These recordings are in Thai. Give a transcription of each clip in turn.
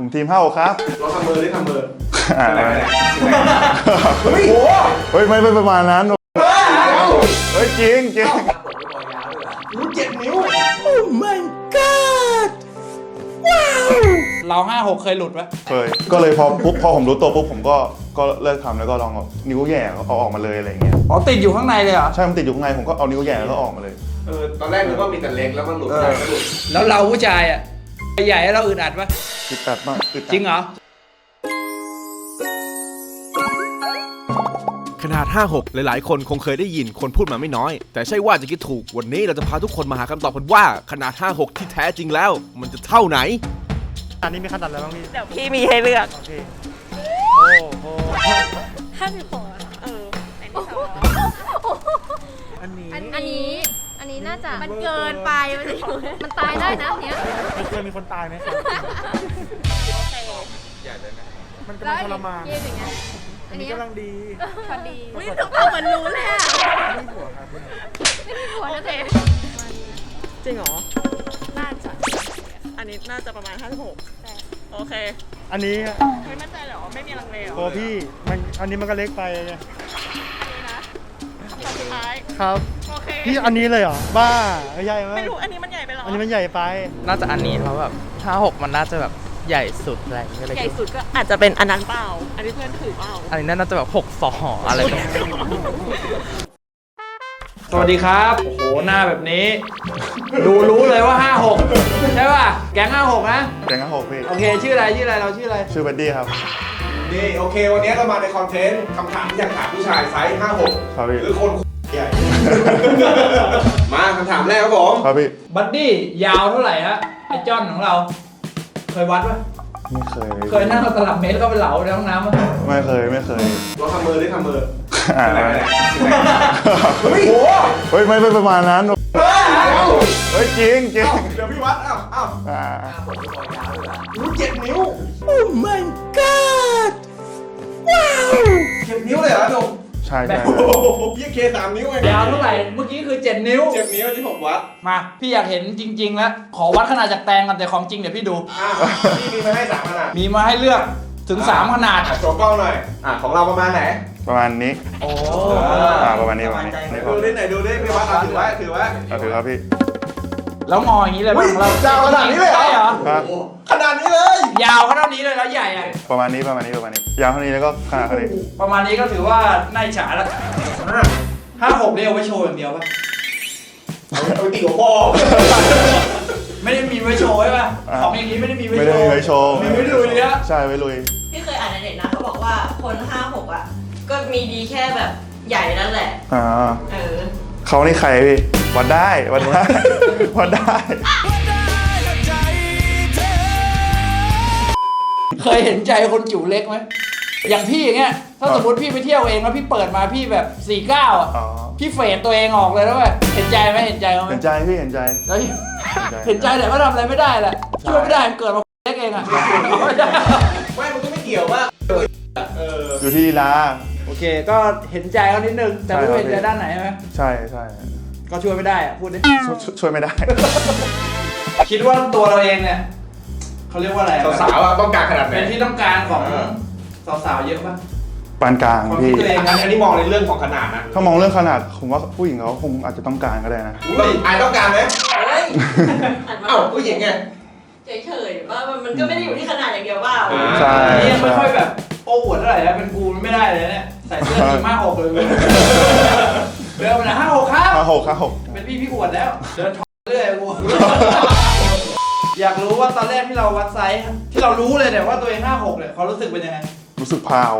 ผมทีมห้าครับเราทำมือได้ทำมืออ่าอะไรอะไรเฮ้ยเฮ้ยไม่ไม่ประมาณนั้นเฮ้ยจริงจริงรู้เจ็ดนิ้วเราห้าหกเคยหลุดไหมเคย ก็เลยพอปุ๊บพอผมรู้ตัวปุ๊บผมก็ก็เลิกทำแล้วก็ลองเอานิ้วแหย่เอาออกมาเลยอะไรอย่างเงี้ย อ๋อติดอยู่ข้างในเลยเหรอ ใช่ มันติดอยู่ข้างในผมก็เอานิ้วแหย่แล้วก็ออกมาเลย เออตอนแรกนึกว่ามีแต่เล็กแล้วมันหลุดใหญ่ก็หลุดแล้วเราผู้ชายอะ ใหญ่ให้เราอึดอัดปะติดตัดมากติดตัดจริงเหรอ ขนาด 56 หลาย ๆ คนคงเคยได้ยินคนพูดมาไม่น้อย แต่ใช่ว่าจะคิดถูก วันนี้เราจะพาทุกคนมาหาคำตอบกันว่า ขนาด 56 ที่แท้จริงแล้ว มันจะเท่าไหน อันนี้มีขนาดอะไรบ้างพี่ เดี๋ยวพี่มีให้เลือก โอเค โอ้โหห้าสิบหกเอออันนี้สองอันนี้อั นอันนี้อันนี้น่าจะมันเกินไปมันจะอยู่มันตายได้นะเนี้ยไม่เคยมีคนตายไหมครับมันกำลังทรมานยืดอย่างเงี้ยอันนี้กำลังดีพอดีอุ้ยทำตัวเหมือนรู้เลยอะไม่หัวครับไม่มีหัวนะเจ๊จริงเหรอน่าจะอันนี้น่าจะประมาณ 56โอเค อันนี้ไม่มั่นใจเหรอไม่มีลังเลเหรอตัวพี่มันอันนี้มันก็เล็กไปไงนะตอนสุดท้ายครับโอ เคพี่อันนี้เลยเหรอ บ้าใหญ่ไหมไม่รู้อันนี้มันใหญ่ไปเหรออันนี้มันใหญ่ไป น่าจะอันนี้เพราะแบบถ้าหกมันน่าจะแบบใหญ่สุดอะไรอย่างเงี้ยเลยใหญ่สุดก็อาจจะเป็นอันนั้นเปล่า อันนี้เพื่อนถือเปล่า อันนี้น่าจะแบบหกสออะไรแบบนี้สวัสดีครับ โอ้โห หน้าแบบนี้ ดูรู้เลยว่าห้าหกใช่ป่ะ แก๊งห้าหกนะแกงกระหกพี่ โอเค ชื่ออะไร ชื่ออะไร เราชื่ออะไร ชื่อบัดดี้ครับ นี่โอเค วันนี้เรามาในคอนเทนต์คำถามที่อยากถามผู้ชายไซส์ 56 ครับพี่ หรือคนใหญ่ มาคำถามแรกครับผมครับพี่บัดดี้ยาวเท่าไหร่ฮะไอ้จ้อนของเรา เคยวัดปะไม่เคยเคยนั่งเอาตลับเมตรเข้าไปเหลาในห้องน้ำปะไม่เคยไม่เคยเราทำมือได้ทำมืออ่าอะไรอะไรเฮ้ยเฮ้ยไม่ไม่ประมาณนั้นเฮ้ยจริงจริงเดี๋ยวพี่วัดอ้าวอ้าวอ่ารู้เจ็ดนิ้วโอ้ my god ว้าวเจ็ดนิ้วเลยเหรอหนุ่ม ใช่ใช่โอ้โหพี่เคสามนิ้วเองยาวเท่าไหร่ เมื่อกี้คือ 7 นิ้ว เจ็ดนิ้วที่ผมวัดมา พี่อยากเห็นจริง ๆ แล้ว ขอวัดขนาดจากแตงกันแต่ของจริงเดี๋ยวพี่ดู อะพี่มีมาให้สามขนาดมีมาให้เลือกถึง 3 ขนาด อะโชว์กล้องหน่อยอะของเราประมาณไหน ประมาณนี้ โอ้อ่าประมาณนี้ประมาณนี้นี่พอ ดูดิไหนดูดิพี่วัดเอาถือไว้ถือไว้เอาถือครับพี่ แล้วงออย่างนี้เลยอุ๊ยของเรายาวขนาดนี้เลยเหรอ ใช่เหรอ ครับ ขนาดนี้เลย ยาวเท่านี้เลยแล้วใหญ่อะประมาณนี้ประมาณนี้ประมาณนี้ ยาวเท่านี้แล้วก็ขนาดเท่านี้ประมาณนี้ก็ถือว่าน่าอิจฉาแล้วห้าหกเนี่ยเอาไว้โชว์อย่างเดียวป่ะเอาตีหัวคอไม่ได้มีไว้โชว์ใช่ป่ะของอย่างนี้ไม่ได้มีไว้ไม่โชได้ว์มีไว้โชว์มีไว้ลุยเนี่ยใช่ไว้ลุย พี่เคยอ่านในเน็ตนะเขาบอกว่าคนห้าหกอะ ก็มีดีแค่แบบใหญ่นั่นแหละ อ่า เออ เขานี่ใครพี่ วัดได้ วัดได้ วัดได้ เคยเห็นใจคนจิ๋วเล็กไหมอย่างพี่อย่างเงี้ยถ้าสมมติพี่ไปเที่ยวเองแล้วพี่เปิดมาพี่แบบสี่เก้าอะอ๋อพี่เฟดตัวเองออกเลยแล้วเว้ยเห็นใจไหมเห็นใจไหมเห็นใจพี่เห็นใจ แล้วพี่เห็นใจแต่ก็ทำอะไรไม่ได้แหละช่วยไม่ได้มันเกิดมาเล็กเองอะไม่มันก็ไม่เกี่ยวว่าเอออยู่ที่ลีลาโอเค ก็เห็นใจเขานิดนึง แต่ไม่รู้ใช่ครับเห็นใจด้านไหนใช่ไหมใช่ใช่ก็ช่วยไม่ได้อะพูดดิช่วยช่วยช่วยไม่ได้ คิดว่าตัวเราเองเนี่ย เขาเรียกว่าอะไรอะสาวๆอะต้องการขนาดไหนเป็นที่ต้องการของเออสาวๆเยอะปะปานกลางความพี่คิดตัวเองอันอันนี้มองในเรื่องของขนาดนะถ้ามองเรื่องขนาดผมว่าผู้หญิงเขาคงอาจจะต้องการก็ได้นะ อุ้ยอายต้องการไหมเฮ้ยอันเอ้าผู้หญิงไง เฉยๆว่ามันก็ไม่ได้อยู่ที่ขนาดอย่างเดียวว่าอ่า ใช่ อันนี้ยังไม่ค่อยแบบโอ้อวดเท่าไหร่นะเป็นกูไม่ได้เลยเนี่ยใส่เสื้อทีมห้าหกเลยเดินมาหน่ะห้าหกครับ ห้าหกห้าหกเป็นพี่พี่อวดแล้ว เดินทอเรื่อยกูอยากรู้ว่าตอนแรกที่เราวัดไซส์ที่เรารู้เลยเนี่ยว่าตัวเองห้าหกเนี่ยเขามรู้สึกเป็นยังไงรู้สึกพราว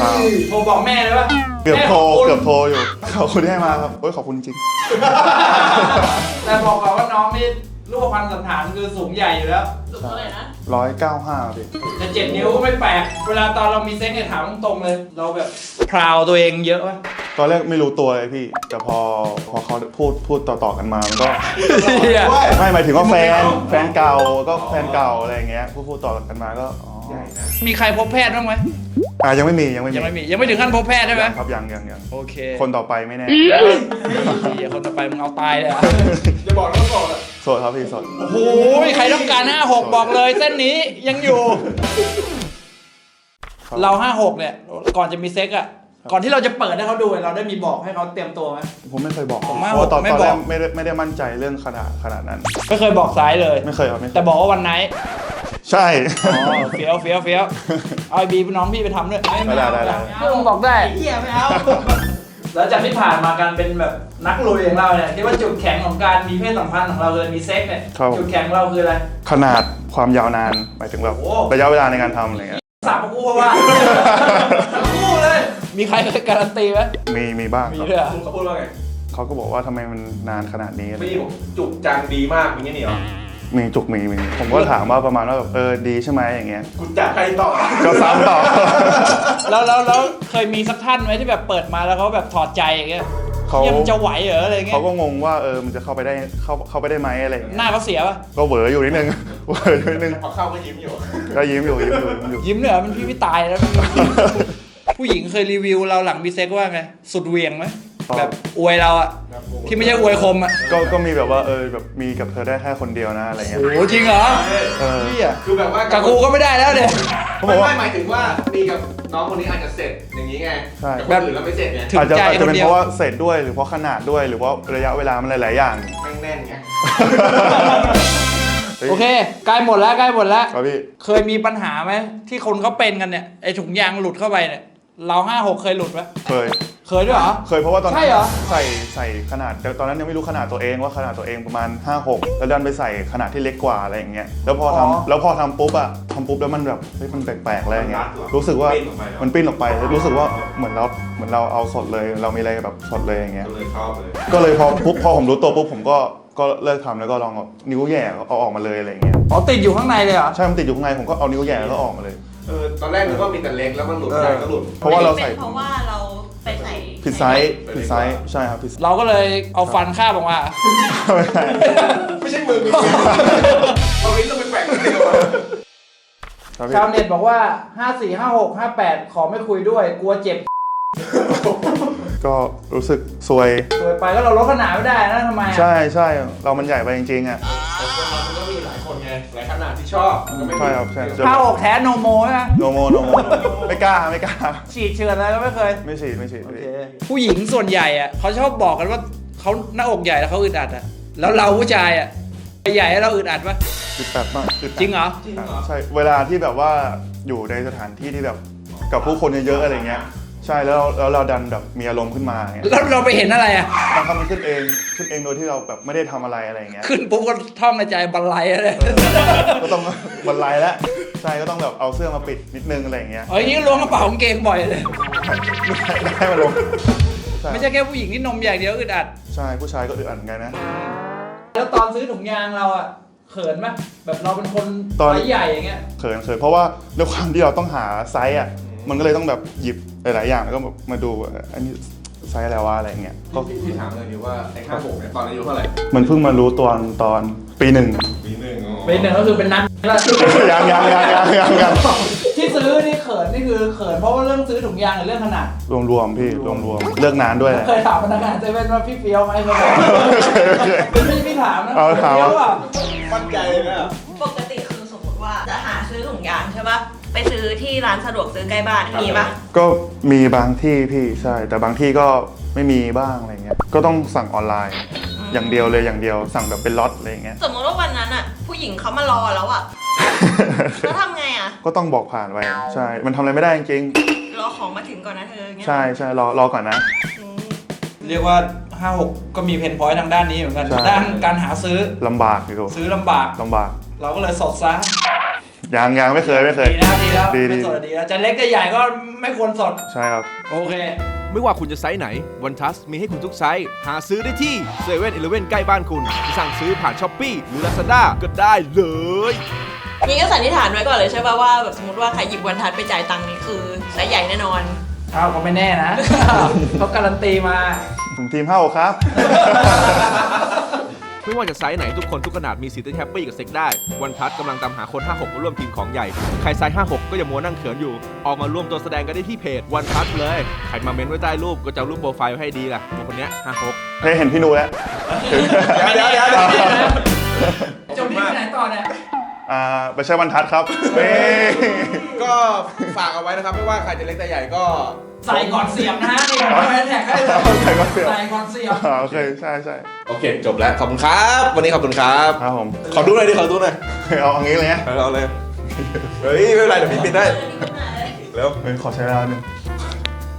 พราว โทรบอกแม่เลยว่าเกือบโทรเกือบโทรอยู่ขอบคุณที่ให้มาครับโอ้ยขอบคุณจริง แต่บอกก่อนว่าน้องนี่รูปพรรณสันฐานคือสูงใหญ่อยู่แล้ว สุดเท่าไหร่นะ ร้อยเก้าห้าพี่แต่เจ็ดนิ้วก็ไม่แปลก เวลาตอนเรามีเซ็กเนี่ยถามตรงๆเลย เราแบบพราวตัวเองเยอะปะ ตอนแรกไม่รู้ตัวเลยพี่ แต่พอพอเขาพูดพูดต่อๆกันมามันก็ไม่หมายถึงว่าแฟนแฟนเก่าก็แฟนเก่าอะไรอย่างเงี้ยพูดพูดต่อกันมาก็อ๋อมีใครพบแพทย์บ้างไหมอะยังไม่มียังไม่มียังไม่มียังไม่ถึงขั้นพบแพทย์ใช่ไหมครับยังยังยังโอเคคนต่อไปไม่แน่เดี๋ยวคนต่อไปมึงเอาตายเลยอะอย่าบอกนะว่าโสดอะโสดครับพี่โสดโอ้โหใครต้องการ56บอกเลย เส้นนี้ยังอยู่ครับเรา56เนี่ยก่อนจะมีเซ็กอะ ก่อนที่เราจะเปิดให้เขาดูเราได้มีบอกให้เขาเตรียมตัวไหม ผมไม่เคยบอกผมว่าเพราะว่าตอนไม่ตอนบแรอกกไม่ได้ไม่ได้มั่นใจเรื่องขนาดขนาดนั้น ไม่เคยบอกซ้ายเลย ไม่เคยครับไม่เคแต่ยบอกว่าวันไหนใช่ อ๋อเฟี้ยวเฟี้ยวเฟี้ยวเอาไอบีน้องพี่ไปทำด้วยไม่ได้ได้ได้ พี่มึงบอกได้เฮียไม่เอา แล้วจากที่ผ่านมาการเป็นแบบนักลุยของเราเนี่ยคิดว่าจุดแข็งของการมีเพศสัมพันธ์ของเราคือมีเซ็กเนี่ยครับ จุดแข็งของเราคืออะไร ขนาดความยาวนานหมายถึงแบบโอ้ระยะเวลาในการทำอะไรเงี้ยสามคู่เพราะว่าทั้งคู่เลย มีใครเคยการันตีไหมมีมีบ้างมีครับด้วยเหรอคุณเขาพูดว่าไงเขาก็บอกว่าทำไมมันนานขนาดนี้อะไรไม่เงี้ยบอกจุกจังดีมากอย่างเงี้ยนี่เหรอมีจุกมีมีผมก็ถามว่าประมาณว่าแบบเออดีใช่ไหมอย่างเงี้ยกูจัดให้ต่อก็ซ้ำต่อ แล้วแล้วแล้วเคยมีสักท่านไหมที่แบบเปิดมาแล้วเขาแบบถอดใจอย่างเงี้ยเขาเฮียมันจะไหวเหรออะไรเงี้เขายก็งงว่าเออมันจะเข้าไปได้เข้าเข้าไปได้ไหมอะไรอย่างหเงี้ยน้าเขาเสียป่ะก็เหวออยู่นิดนึง เหวออยู่นิดนึงพอเข้าก็ยิ้มอยู่ก็ยิ้มอยู่ยิ้มอยู่ยิ้มอยู่ยิ้มเหนือมันพี่พี่ตายแล้ว ผู้หญิงเคยรีวิวเราหลังมีเซ็กว่าไง สุดเหวียงไหมแบบอวยเราอะที่ไม่ใช่อวยคมอะก็ก็มีแบบว่าเออแบบมีกับเธอได้แค่คนเดียวนะอะไรเงี้ยโอ้จริงเหรอเออพี่อะคือแบบว่ากับกูก็ไม่ได้แล้วเดี๋ยเขาบไม่อกว่าไม่หมายถึงว่ามีกับน้องคนนี้อาจจะเสร็จอย่างนี้ไงใช่แต่คนอื่นเราไม่เสร็จไงถึงอาจจะใจอาจคจะนเป็นเดีเพยวราะว่าเสร็จด้วยหรือเพราะขนาดด้วยหรือว่าระยะเวลามันหลาย ๆ อย่างแม่งแน่นไงโอเคใกล้หมดแล้วใกล้หมดแล้วครับพี่เคยมีปัญหาไหมที่คนเขาเป็นกันเนี่ยไอถุงยางหลุดเข้าไปเนี่ย เราห้าหกเคยหลุดไหมเคย เคยด้วยเหรอ เคยเพราะว่าตอนนั้ใช่นเหรอ ใส่ใส่ขนาดแต่ตอนนั้นยังไม่รู้ขนาดตัวเองว่าขนาดตัวเองประมาณ 5 6 แล้วดันไปใส่ขนาดที่เล็กกว่าอะไรอย่างเงี้ยแล้วพอทำแล้วพอทำปุ๊บอะทำปุ๊บแล้วมันแบบเฮ้ยมันแปลกๆอะไรอย่างเงี้ยรู้สึกว่ามันปิ้นออกไปแล้วรู้สึกว่าเหมือนเราเหมือนเราเอาสดเลย เรามีอะไรแบบสดเลยอย่างเงี้ย ก็เลยชอบเลย ก็เลยพอปุ๊บพอผมรู้ตัวปุ๊บผมก็ก็เลิกทำแล้วก็ลองเอานิ้วแหย่เอาออกมาเลยอะไรอย่างเงี้ยอ๋อติดอยู่ข้างในเลยเหรอ ใช่มันติดอยู่ข้างในผมก็เอานิ้วแหย่แล้วก็ออกมาเลย เออตอนแรกนึกว่ามีแต่เล็กแล้วมันหลุดเออใหญ่ก็หลุด เพราะว่าเราใส่เป็นเพราะว่าเราไปใส่ผิดไซส์ผิดไซส์ใช่ครับผิดไซส์เราก็เลยเอาฟันคาบออกมาไม่ใช่ไม่ใช่มือมีพอวินต้องไปแปะกันเดียวอะครับพี่ชาวเน็ตบอกว่า 5 4 5 6 5 8 ขอไม่คุยด้วย กลัวเจ็บก็รู้สึกซวยสวยไปก็เราลดขนาดไม่ได้นะทำไมอะใช่ใช่เรามันใหญ่ไปจริงๆอะ แต่คนเรามันก็มี หลายคนไงหลายขนาดที่ชอบมันก็ไม่มีใช่ครับใช่ผ้าอกแท้โนโมใช่ไหมโนโมโนโมไม่กล้าไม่กล้า ฉีดเชือนอะไรก็ไม่เคย ไม่ฉีดไม่ฉีดผู้หญิงส่วนใหญ่อะเขาชอบบอกกันว่าเขาหน้าอกใหญ่แล้วเขาอึดอัดอะแล้วเราผู้ชายอะใหญ่แล้วเราอึดอัดปะอึดอัดมากอึดอัดจริงเหรอใช่เวลาที่แบบว่าอยู่ในสถานที่ที่แบบกับผู้คนเยอะๆอะไรเงี้ย ใช่แล้วแล้วเราดันแบบมีอารมณ์ขึ้นมาอย่างเงี้ยแล้วเราไปเห็นอะไรอะบางครั้งมันขึ้นเองขึ้นเองโดยที่เราแบบไม่ได้ทำอะไรอะไรเงี้ย ขึ้นปุ๊บก็ท่องในใจบันไลอะไรก็ต้อง บรรลัยแล้วใช่ก็ต้องแบบเอาเสื้อมาปิดนิดนึงอะไรเงี้ยเอ้ยนี่ล้วงกระเป๋ากางเกงบ่อยเลยให้มันลงใช่ไม่ใช่แค่ผู้หญิงที่นมใหญ่เดียวอึดอัด ใช่ผู้ชายก็อึดอัดเหมือนกันนะ แล้วตอนซื้อถุงยางเราอะเขินปะแบบเราเป็นคนตอน ไซส์ใหญ่อย่างเงี้ย เขินเขินเพราะว่าด้วยความที่เราต้องหาไซส์อะ มันก็เลยต้องแบบหยิบหลายๆอย่างแล้วก็แบบมาดูว่าอันนี้ไซส์อะไรวะอะไรเงี้ยก็พี่พี่ถามเลยดิว่าไอ้ข้าหกเนี่ยตอนอายุเท่าไหร่มันเพิ่งมารู้ตอนตอนปีหนึ่งปีหนึ่งอ๋อเป็นหนึ่งก็คือเป็นนัดแล้วยังยังยังยังยังยังที่ซื้อนี่เขินนี่คือเขินเพราะว่าเรื่องซื้อถุงยางหรือเรื่องขนาดรวมรวมๆพี่รวมรวมๆเลิกนานด้วยแหละเคยถามพนักงานเซเว่นว่าพี่เฟี้ยวไหมเขาบอกโอเคโอเคเป็นพี่พี่ถามนะเอาถามเฟี้ยวเปล่ามั่นใจเลยนะปกติคือสมมติว่าจะหาซื้อถุงยางใช่ปะ ไปซื้อที่ร้านสะดวกซื้อใกล้บ้านมีปะก็มีบางที่พี่ใช่ แต่บางที่ก็ไม่มีบ้างอะไรเงี้ย ก็ต้องสั่งออนไลน์ อย่างเดียวเลยอย่างเดียวสั่งแบบเป็นล็อตอะไรเงี้ย สมมติว่าวันนั้นอะผู้หญิงเขามารอแล้วอะแล้วทำไงอะก็ต้องบอกผ่านไปใช่ มันทำอะไรไม่ได้จริงรอของมาถึงก่อนนะเธอเงี้ยๆใช่ใช่รอรอก่อนนะอืมเรียกว่า 5 6 ก็มีเพนพอยต์ทางด้านนี้เหมือนกัน ใช่ ด้านการหาซื้อลำบากอยู่ซื้อลำบาก ลำบาก เราก็เลยสดซะ ยังยังไม่เคยไม่เคย ดีแล้วดีแล้วดีไม่ดีสดดีแล้วจะเล็กจะใหญ่ก็ไม่ควรสด ใช่ครับ โอเค ไม่ว่าคุณจะไซส์ไหนวันทัสมีให้คุณทุกไซส์ หาซื้อได้ที่7 e เ e ่ e อใกล้บ้านคุณจะสั่งซื้อผ่านช้อปปี้หรือ Lazada ก็ได้เลย นี่ก็สันนิษฐานไว้ก่อนเลยใช่ป่ะว่าแบบสมมติว่าใครหยิบวันทัดไปจ่ายตังค์นี่คือไซส์ใหญ่แน่นอนอ้าวก็ไม่แน่นะ เขาการันตีมาผมทีมห้าหกครับ ไม่ว่าจะไซส์ไหนทุกคนทุกขนาดมีสิทธิ์ที่แฮปปี้กับเซ็กได้ วันพัทกำลังตามหาคน 56มาร่วมทีมของใหญ่ ใครไซส์56 ก็อย่ามัวนั่งเขินอยู่ ออกมาร่วมตัวแสดงกันได้ที่เพจวันพัทเลย ใครมาเม้นไว้ใต้รูปก็จะเอารูปโปรไฟล์ไว้ให้ดีล่ะตัวคนเนี้ย56เฮ้ยเห็นพี่นูแล้ว เดี๋ยวเดี๋ยวเดี๋ยวเดี๋ยวจบที่ไหนต่อเนี่ย อ่าไปใช้บรรทัดครับเฮ้ยก็ฝากเอาไว้นะครับ ไม่ว่าใครจะเล็กแต่ใหญ่ก็ ใส่ก่อนเสียบนะฮะนี่ผมแฮชแท็กให้เลยใส่ก่อนเสียบใส่ก่อนเสียบ อ่าโอเคใช่ใช่โอเค จบแล้ว ขอบคุณครับ วันนี้ขอบคุณครับ ครับผม ขอดูหน่อยดิขอดูหน่อยเอาอย่างนี้เลยนะเอาเลย เฮ้ย ไม่เป็นไรเดี๋ยวพี่ปิดได้แล้วเฮ้ยขอใช้เวลาหนึ่ง